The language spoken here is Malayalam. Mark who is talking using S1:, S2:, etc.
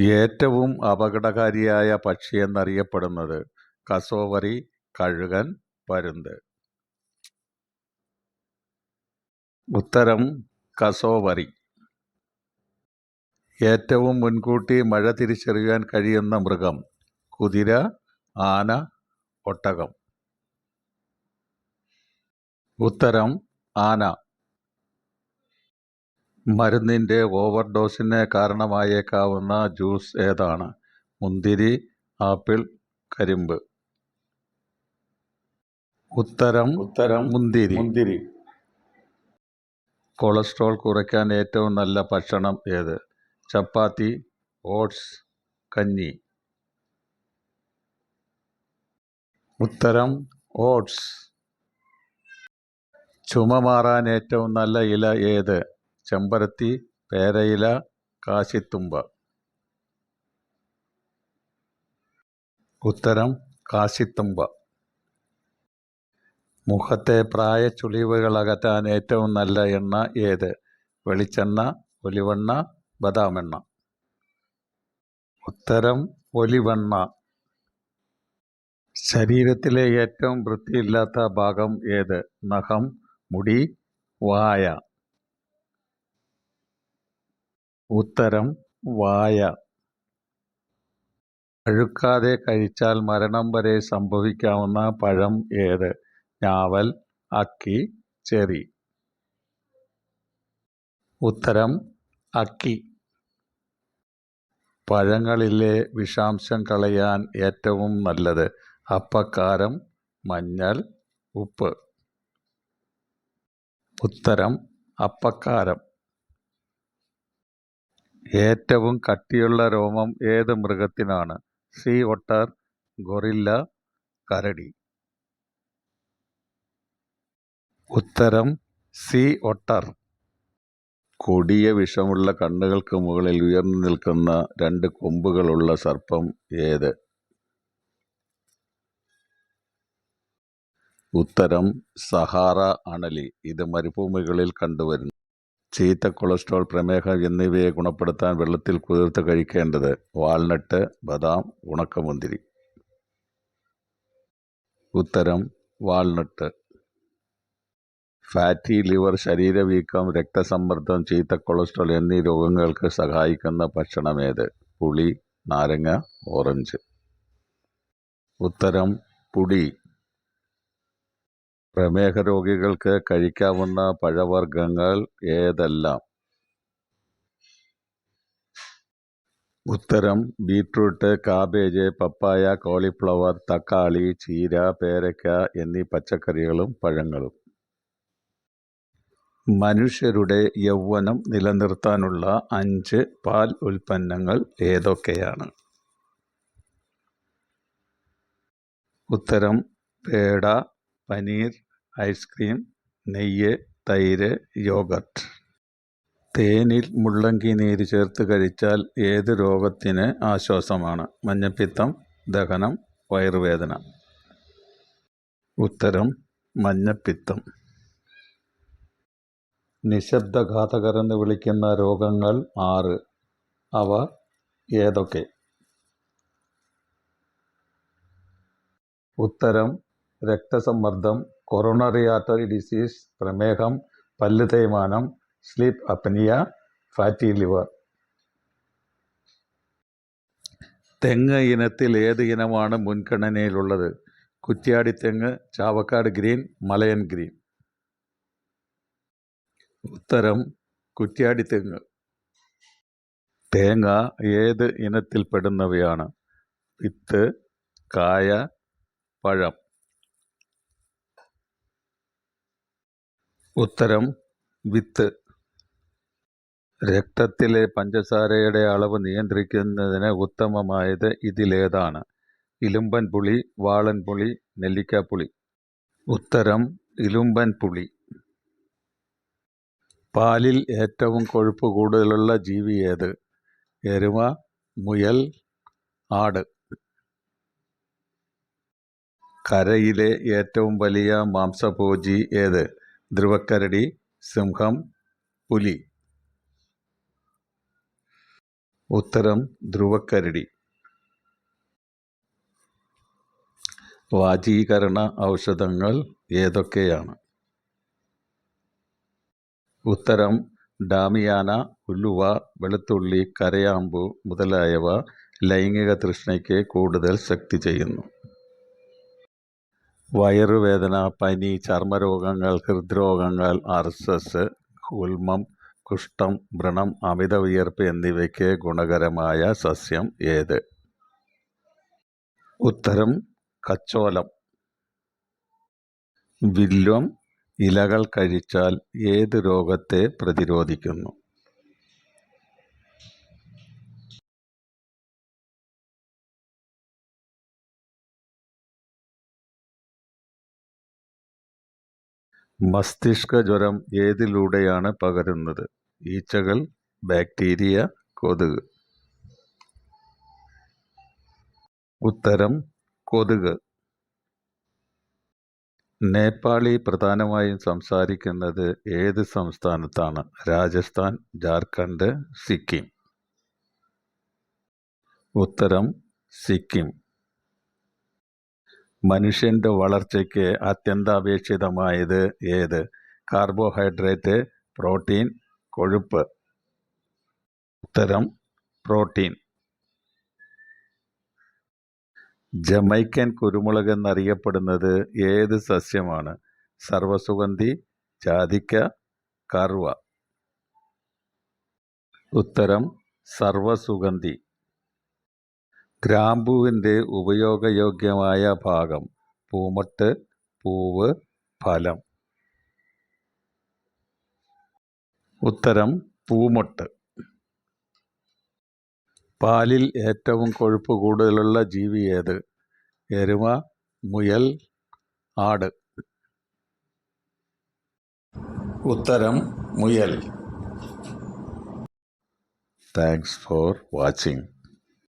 S1: ഏറ്റവും അപകടകാരിയായ പക്ഷിയെന്നറിയപ്പെടുന്നത് കസോവറി കഴുകൻ പരുന്ത്. ഉത്തരം കസോവറി. ഏറ്റവും മുൻകൂട്ടി മഴ തിരിച്ചറിയാൻ കഴിയുന്ന മൃഗം കുതിര ആന ഒട്ടകം. ഉത്തരം ആന. മരുന്നിന്റെ ഓവർഡോസിന് കാരണമായേക്കാവുന്ന ജ്യൂസ് ഏതാണ്? മുന്തിരി ആപ്പിൾ കരിമ്പ്. ഉത്തരം
S2: ഉത്തരം
S1: മുന്തിരി.
S2: മുന്തിരി.
S1: കൊളസ്ട്രോൾ കുറയ്ക്കാൻ ഏറ്റവും നല്ല ഭക്ഷണം ഏത്? ചപ്പാത്തി ഓട്സ് കഞ്ഞി. ഉത്തരം ഓട്സ്. ചുമ മാറാൻ ഏറ്റവും നല്ല ഇല ഏത്? ചെമ്പരത്തി പേരയില കാശിത്തുമ്പ. ഉത്തരം കാശിത്തുമ്പ. മുഖത്തെ പ്രായ ചുളിവുകൾ അകറ്റാൻ ഏറ്റവും നല്ല എണ്ണ ഏത്? വെളിച്ചെണ്ണ ഒലിവെണ്ണ ബദാമെണ്ണ. ഉത്തരം ഒലിവെണ്ണ. ശരീരത്തിലെ ഏറ്റവും വൃത്തിയില്ലാത്ത ഭാഗം ഏത്? നഖം മുടി വായ. ഉത്തരം വായ. അഴുക്കാതെ കഴിച്ചാൽ മരണം വരെ സംഭവിക്കാവുന്ന പഴം ഏത്? ഞാവൽ അക്കി ചെറി. ഉത്തരം അക്കി. പഴങ്ങളിലെ വിഷാംശം കളയാൻ ഏറ്റവും നല്ലത് അപ്പക്കാരം മഞ്ഞൾ ഉപ്പ്. ഉത്തരം അപ്പക്കാരം. ഏറ്റവും കട്ടിയുള്ള രോമം ഏത് മൃഗത്തിനാണ്? സീ. ഒട്ടർ ഗൊറില്ല കരടി. ഉത്തരം സീ. ഒട്ടർ. കൊടിയ വിഷമുള്ള കണ്ണുകൾക്ക് മുകളിൽ ഉയർന്നു നിൽക്കുന്ന രണ്ട് കൊമ്പുകളുള്ള സർപ്പം ഏത്? ഉത്തരം സഹാറ അണലി. ഇത് മരുഭൂമികളിൽ കണ്ടുവരുന്നു. ചീത്ത കൊളസ്ട്രോൾ പ്രമേഹം എന്നിവയെ ഗുണപ്പെടുത്താൻ വെള്ളത്തിൽ കുതിർത്ത് കഴിക്കേണ്ടത് വാൾനട്ട് ബദാം ഉണക്കമുന്തിരി. ഉത്തരം വാൾനട്ട് ഫാറ്റി ലിവർ ശരീരവീക്കം രക്തസമ്മർദ്ദം ചീത്ത കൊളസ്ട്രോൾ എന്നീ രോഗങ്ങൾക്ക് സഹായിക്കുന്ന ഭക്ഷണമേത് പുളി നാരങ്ങ ഓറഞ്ച്. ഉത്തരം പുളി. പ്രമേഹ രോഗികൾക്ക് കഴിക്കാവുന്ന പഴവർഗങ്ങൾ ഏതെല്ലാം? ഉത്തരം ബീട്രൂട്ട് കാബേജ് പപ്പായ കോളിഫ്ലവർ തക്കാളി ചീര പേരയ്ക്ക എന്നീ പച്ചക്കറികളും പഴങ്ങളും. മനുഷ്യരുടെ യൗവനം നിലനിർത്താനുള്ള അഞ്ച് പാൽ ഉൽപ്പന്നങ്ങൾ ഏതൊക്കെയാണ്? ഉത്തരം പേട പനീർ ഐസ്ക്രീം നെയ്യ് തൈര് യോഗട്ട് തേനിൽ മുള്ളങ്കി നീര് ചേർത്ത് കഴിച്ചാൽ ഏത് രോഗത്തിന് ആശ്വാസമാണ്? മഞ്ഞപ്പിത്തം ദഹനം വയറുവേദന. ഉത്തരം മഞ്ഞപ്പിത്തം. നിശബ്ദഘാതകർ എന്ന് വിളിക്കുന്ന രോഗങ്ങൾ ആറ്. അവ ഏതൊക്കെ? ഉത്തരം രക്തസമ്മർദ്ദം കൊറോണറി ആർട്ടറി ഡിസീസ് പ്രമേഹം പല്ല് തേയ്മാനം സ്ലീപ്പ് അപ്നിയ ഫാറ്റി ലിവർ തെങ്ങ് ഇനത്തിൽ ഏത് ഇനമാണ് മുൻഗണനയിലുള്ളത്? കുറ്റ്യാടി തെങ്ങ് ചാവക്കാട് ഗ്രീൻ മലയൻ ഗ്രീൻ. ഉത്തരം കുറ്റ്യാടിത്തെങ്ങ് തേങ്ങ. ഏത് ഇനത്തിൽപ്പെടുന്നവയാണ് വിത്ത് കായ പഴം. ഉത്തരം വിത്ത്. രക്തത്തിലെ പഞ്ചസാരയുടെ അളവ് നിയന്ത്രിക്കുന്നതിന് ഉത്തമമായത് ഇതിലേതാണ്. ഇലുമ്പൻ പുളി വാളൻ പുളി നെല്ലിക്കാപ്പുളി ഉത്തരം ഇലുമ്പൻ പുളി. പാലിൽ ഏറ്റവും കൊഴുപ്പ് കൂടുതലുള്ള ജീവി ഏത്? എരുമ മുയൽ ആട്. കരയിലെ ഏറ്റവും വലിയ മാംസഭോജി ഏത്? ധ്രുവക്കരടി സിംഹം പുലി. ഉത്തരം ധ്രുവക്കരടി. വാജീകരണ ഔഷധങ്ങൾ ഏതൊക്കെയാണ്? ഉത്തരം ഡാമിയാന ഉലുവ വെളുത്തുള്ളി കരയാമ്പു മുതലായവ ലൈംഗിക തൃഷ്ണയ്ക്ക് കൂടുതൽ ശക്തി ചെയ്യുന്നു. വയറുവേദന പനി ചർമ്മരോഗങ്ങൾ ഹൃദ്രോഗങ്ങൾ അർസസ് ഉൽമം കുഷ്ഠം വ്രണം അമിത വിയർപ്പ് എന്നിവയ്ക്ക് ഗുണകരമായ സസ്യം ഏത്? ഉത്തരം കച്ചോലം. വില്വം ഇലകൾ കഴിച്ചാൽ ഏത് രോഗത്തെ പ്രതിരോധിക്കുന്നു? മസ്തിഷ്ക ജ്വരം ഏതിലൂടെയാണ് പകരുന്നത്? ഈച്ചകൾ ബാക്ടീരിയ കൊതുക്. ഉത്തരം കൊതുക്. നേപ്പാളി പ്രധാനമായും സംസാരിക്കുന്നത് ഏത് സംസ്ഥാനത്താണ്? രാജസ്ഥാൻ ജാർഖണ്ഡ് സിക്കിം. ഉത്തരം സിക്കിം. മനുഷ്യന്റെ വളർച്ചയ്ക്ക് അത്യന്താപേക്ഷിതമായത് ഏത്? കാർബോഹൈഡ്രേറ്റ് പ്രോട്ടീൻ കൊഴുപ്പ്. ഉത്തരം പ്രോട്ടീൻ. ജമൈക്കൻ കുരുമുളക് എന്നറിയപ്പെടുന്നത് ഏത് സസ്യമാണ്? സർവസുഗന്ധി ജാതിക്ക കറുവ. ഉത്തരം സർവസുഗന്ധി. ഗ്രാമ്പൂവിന്റെ ഉപയോഗയോഗ്യമായ ഭാഗം പൂമട്ട് പൂവ് ഫലം. ഉത്തരം പൂമൊട്ട്. പാലിൽ ഏറ്റവും കൊഴുപ്പ് കൂടുതലുള്ള ജീവി ഏത്? എരുമ മുയൽ ആട്. ഉത്തരം മുയൽ. Thanks for watching.